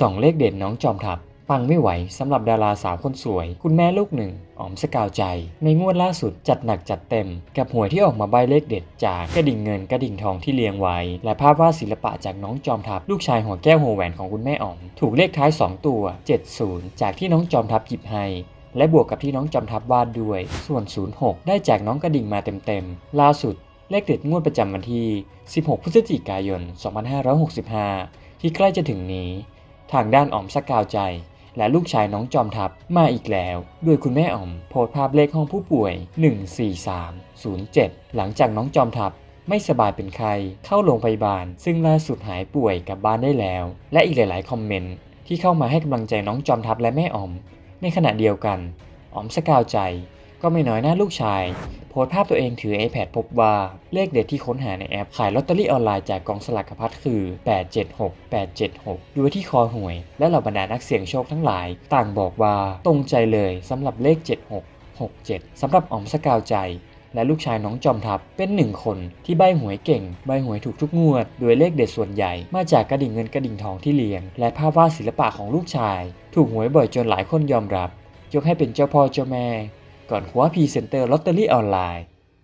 สองเลขเด่นน้องจอมทัพปังไม่ไหวสำหรับดาราสาวคนสวย คุณแม่ลูกหนึ่งออมสกาวใจ ในงวดล่าสุดจัดหนักจัดเต็ม กับหวยที่ออกมาใบเลขเด็ดจากกระดิ่งเงินกระดิ่งทองที่เลี้ยงไว้ และภาพวาดศิลปะจากน้องจอมทัพ ลูกชายหัวแก้วหัวแหวนของคุณแม่ออม ถูกเลขท้าย 2 ตัว 70 จากที่น้องจอมทัพหยิบให้และบวกกับที่น้องจอมทัพวาดด้วย ส่วน 06 ได้จากน้องกระดิ่งมาเต็มๆล่าสุดเลขเด็ดงวดประจำวันที่ 16 พฤศจิกายน 2565 ที่ใกล้จะถึงนี้ ทางด้านอ๋อมสกาวใจ และลูกชายน้องจอมทัพมาอีกแล้ว โดยคุณแม่อ๋อมโพสภาพเลขห้องผู้ป่วย 14307 หลังจากน้องจอมทัพไม่สบายเป็นไข้เข้าโรงพยาบาล ซึ่งล่าสุดหายป่วยกลับบ้านได้แล้ว และอีกหลาย ๆ คอมเมนต์ที่เข้ามาให้กำลังใจน้องจอมทัพและแม่อ๋อม ในขณะเดียวกันอ๋อมสกาวใจ ก็ไม่น้อยหน้าลูกชาย โพสภาพตัวเองถือ iPad พบว่า เลขเด็ดที่ค้นหาในแอปขายลอตเตอรี่ออนไลน์จากกองสลากพัดคือ 876 876 ดูที่คอหวย และเหล่าบรรดานักเสี่ยงโชคทั้งหลาย ต่างบอกว่าตรงใจเลยสำหรับเลข 76 67สำหรับอ๋อมสกาวใจและลูกชายน้องจอมทัพเป็นหนึ่งคนที่ใบหวยเก่ง ใบหวยถูกทุกงวด โดยเลขเด็ดส่วนใหญ่มาจากกระดิ่งเงินกระดิ่งทองที่เลี้ยง และภาพวาดศิลปะของลูกชาย ถูกหวยบ่อยจนหลายคนยอมรับ ยกให้เป็นเจ้าพ่อเจ้าแม่ ก่อนคว้าพรีเซนเตอร์ลอตเตอรี่ออนไลน์